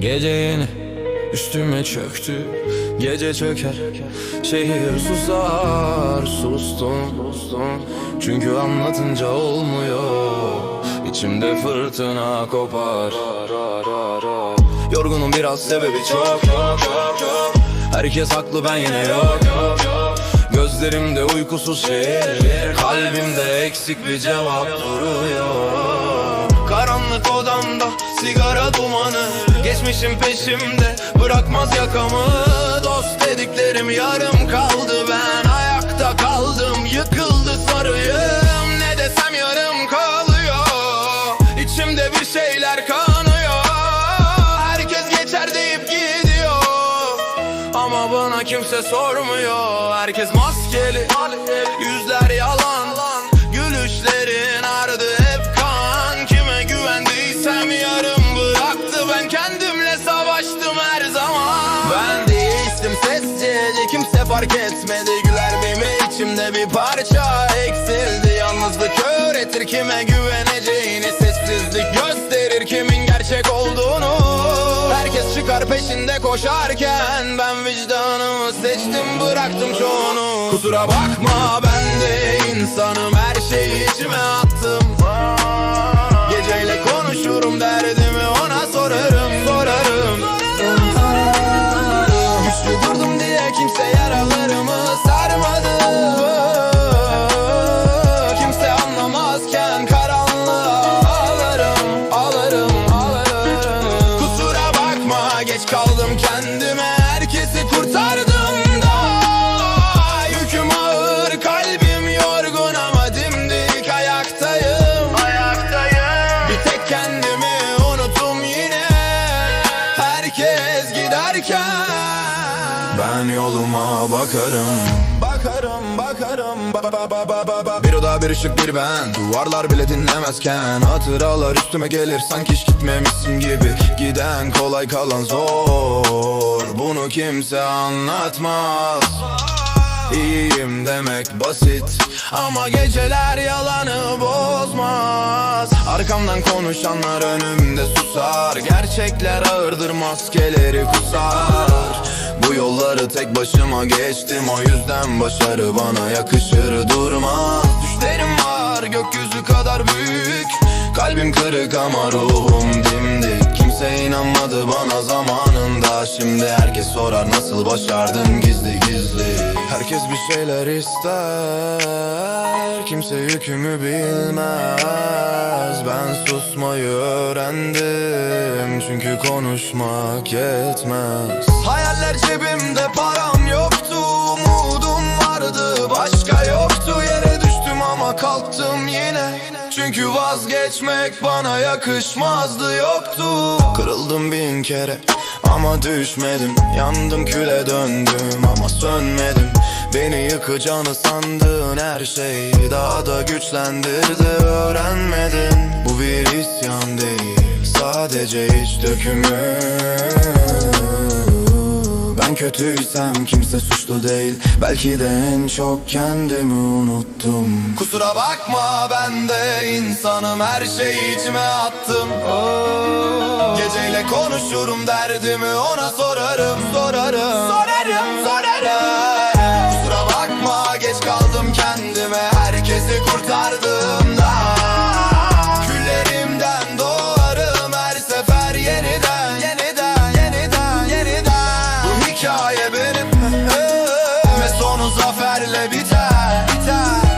Gece yeni üstüme çöktü Gece çöker. Şehir susar Sustum çünkü anlatınca olmuyor İçimde fırtına kopar. Yorgunum biraz sebebi çok Herkes haklı ben yine yok. Gözlerimde uykusuz şehir Kalbimde eksik bir cevap duruyor. Karanlık odamda sigara dumanı Geçmişim peşimde bırakmaz yakamı. Dost dediklerim yarım kaldı ben Ayakta kaldım. Yıkıldı sarıyım Ne desem yarım kalıyor. İçimde bir şeyler kanıyor. Herkes geçer deyip gidiyor. Ama bana kimse sormuyor. Herkes maskeli fark etmedi Güler mimi içimde bir parça. Eksildi Yalnızlık öğretir kime güveneceğini. Sessizlik gösterir kimin gerçek olduğunu. Herkes çıkar peşinde koşarken. Ben vicdanımı seçtim bıraktım çoğunu. Kusura bakma ben de insanım. Her şeyi içime attım giderken Ben yoluma bakarım. Bakarım bakarım ba ba ba ba ba ba. Bir oda bir ışık bir ben. Duvarlar bile dinlemezken Hatıralar üstüme gelir. Sanki hiç gitmemişsin gibi. Giden kolay kalan zor. Bunu kimse anlatmaz. İyiyim demek basit Ama geceler yalanı bozmaz. Arkamdan konuşanlar önümde susar. Gerçekler ağırdır maskeleri kusar. Bu yolları tek başıma geçtim. O yüzden başarı bana yakışır durmaz. Düşlerim var gökyüzü kadar büyük. Kalbim kırık ama ruhum dimdik. Kimse inanmadı bana zamanında. Şimdi herkes sorar nasıl başardın? Gizli gizli Herkes bir şeyler ister Kimse yükümü bilmez. Ben susmayı öğrendim Çünkü konuşmak yetmez. Hayaller cebimde param Çünkü vazgeçmek bana yakışmazdı yoktu. Kırıldım bin kere ama düşmedim. Yandım küle döndüm ama sönmedim. Beni yıkacağını sandığın her şey Daha da güçlendirdi öğrenmedin. Bu bir isyan değil Sadece iç dökümü ben kötüysem kimse suçlu değil. Belki de en çok kendimi unuttum. Kusura bakma ben de insanım. Her şeyi içime attım. Geceyle konuşurum derdimi ona Sorarım Sorarım Bu hikaye